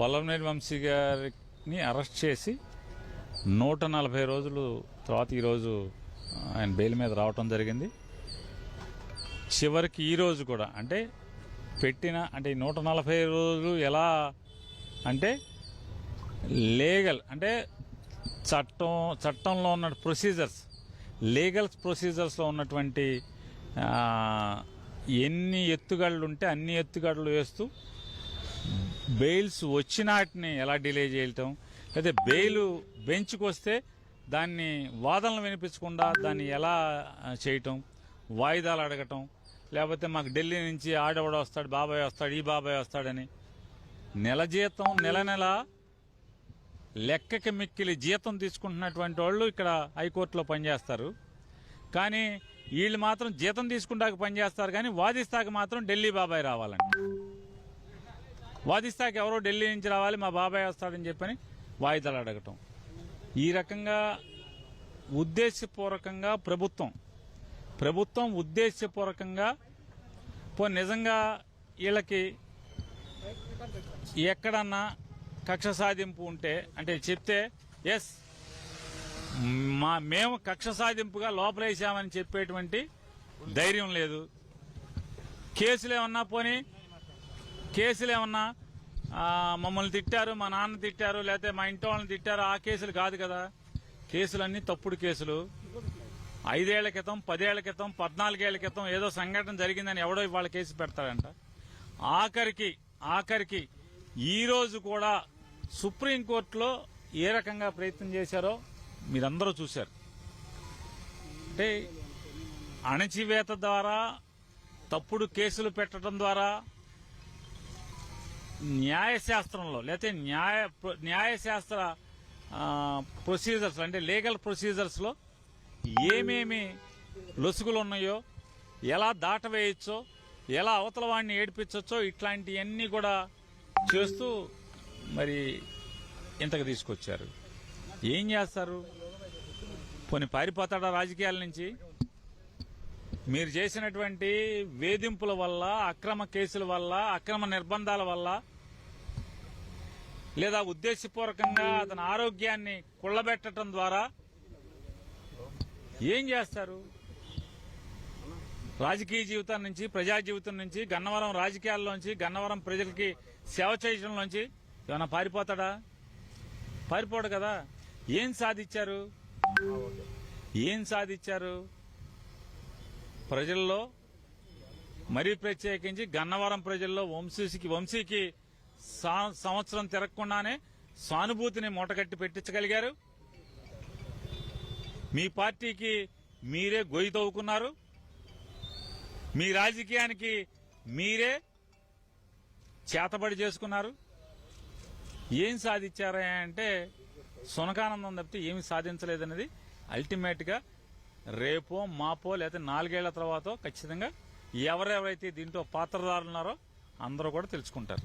వల్లభనేని వంశీ గారిని అరెస్ట్ చేసి నూట నలభై రోజులు తర్వాత ఈరోజు ఆయన బెయిల్ మీద రావటం జరిగింది. చివరికి ఈరోజు కూడా అంటే పెట్టిన అంటే ఈ నూట నలభై రోజులు ఎలా అంటే లీగల్ అంటే చట్టం చట్టంలో ఉన్న ప్రొసీజర్స్ లీగల్ ప్రొసీజర్స్లో ఉన్నటువంటి ఎన్ని ఎత్తుగడలు ఉంటే అన్ని ఎత్తుగడలు వేస్తూ బెయిల్స్ వచ్చినాటిని ఎలా డిలే చేయటం? లేదా బెయిల్ బెంచ్కి వస్తే దాన్ని వాదనలు వినిపించకుండా దాన్ని ఎలా చేయటం? వాయిదాలు అడగటం? లేకపోతే మాకు ఢిల్లీ నుంచి ఆడవాడు వస్తాడు బాబాయ్ వస్తాడు ఈ బాబాయ్ వస్తాడని నెల జీతం నెల నెల లెక్కకి మిక్కిలి జీతం తీసుకుంటున్నటువంటి వాళ్ళు ఇక్కడ హైకోర్టులో పనిచేస్తారు. కానీ వీళ్ళు మాత్రం జీతం తీసుకుంటాక పనిచేస్తారు కానీ వాదిస్తాక మాత్రం ఢిల్లీ బాబాయ్ రావాలండి. వాదిస్తాకి ఎవరో ఢిల్లీ నుంచి రావాలి మా బాబాయ్ వస్తాడని చెప్పని వాయిదాలు అడగటం. ఈ రకంగా ఉద్దేశపూర్వకంగా ప్రభుత్వం ప్రభుత్వం ఉద్దేశపూర్వకంగా పో నిజంగా వీళ్ళకి ఎక్కడన్నా కక్ష సాధింపు ఉంటే అంటే చెప్తే ఎస్ మా మేము కక్ష సాధింపుగా లోపలేసామని చెప్పేటువంటి ధైర్యం లేదు. కేసులు ఏమన్నా పోనీ కేసులు ఏమన్నా మమ్మల్ని తిట్టారు మా నాన్న తిట్టారు లేకపోతే మా ఇంటి వాళ్ళని తిట్టారు ఆ కేసులు కాదు కదా. కేసులన్నీ తప్పుడు కేసులు. ఐదేళ్ళ క్రితం పదేళ్ళ క్రితం పద్నాలుగేళ్ళ క్రితం ఏదో సంఘటన జరిగిందని ఎవడో ఇవాళ కేసు పెడతాడంట. ఆఖరికి ఆఖరికి ఈ రోజు కూడా సుప్రీంకోర్టులో ఏ రకంగా ప్రయత్నం చేశారో మీరందరూ చూశారు. అంటే అణచివేత ద్వారా తప్పుడు కేసులు పెట్టడం ద్వారా న్యాయశాస్త్రంలో లేకపోతే న్యాయ న్యాయశాస్త్ర ప్రొసీజర్స్ అంటే లీగల్ ప్రొసీజర్స్లో ఏమేమి లొసుగులు ఉన్నాయో ఎలా దాటవేయచ్చో ఎలా అవతల వాడిని ఏడిపించవచ్చో ఇట్లాంటివన్నీ కూడా చేస్తూ మరి ఇంతకు తీసుకొచ్చారు. ఏం చేస్తారు? కొన్ని పారిపోతాడా రాజకీయాల నుంచి? మీరు చేసినటువంటి వేధింపుల వల్ల అక్రమ కేసుల వల్ల అక్రమ నిర్బంధాల వల్ల లేదా ఉద్దేశపూర్వకంగా అతని ఆరోగ్యాన్ని కుళ్ళబెట్టడం ద్వారా ఏం చేస్తారు? రాజకీయ జీవితం నుంచి ప్రజా జీవితం నుంచి గన్నవరం రాజకీయాల్లోంచి గన్నవరం ప్రజలకి సేవ చేయడంలోంచి ఏమైనా పారిపోతాడా? పారిపోడు కదా. ఏం సాధించారు? ఏం సాధించారు? ప్రజల్లో మరీ ప్రత్యేకించి గన్నవరం ప్రజల్లో వంశీకి వంశీకి సంవత్సరం తిరగకుండానే సానుభూతిని మూటగట్టి పెట్టించగలిగారు. మీ పార్టీకి మీరే గొయ్యి తవ్వుకున్నారు. మీ రాజకీయానికి మీరే చేతబడి చేసుకున్నారు. ఏం సాధించారా అంటే సునకానందం తప్పితే ఏమి సాధించలేదన్నది అల్టిమేట్గా రేపో మాపో లేకపోతే నాలుగేళ్ళ తర్వాత ఖచ్చితంగా ఎవరెవరైతే దీంట్లో పాత్రదారులున్నారో అందరూ కూడా తెలుసుకుంటారు.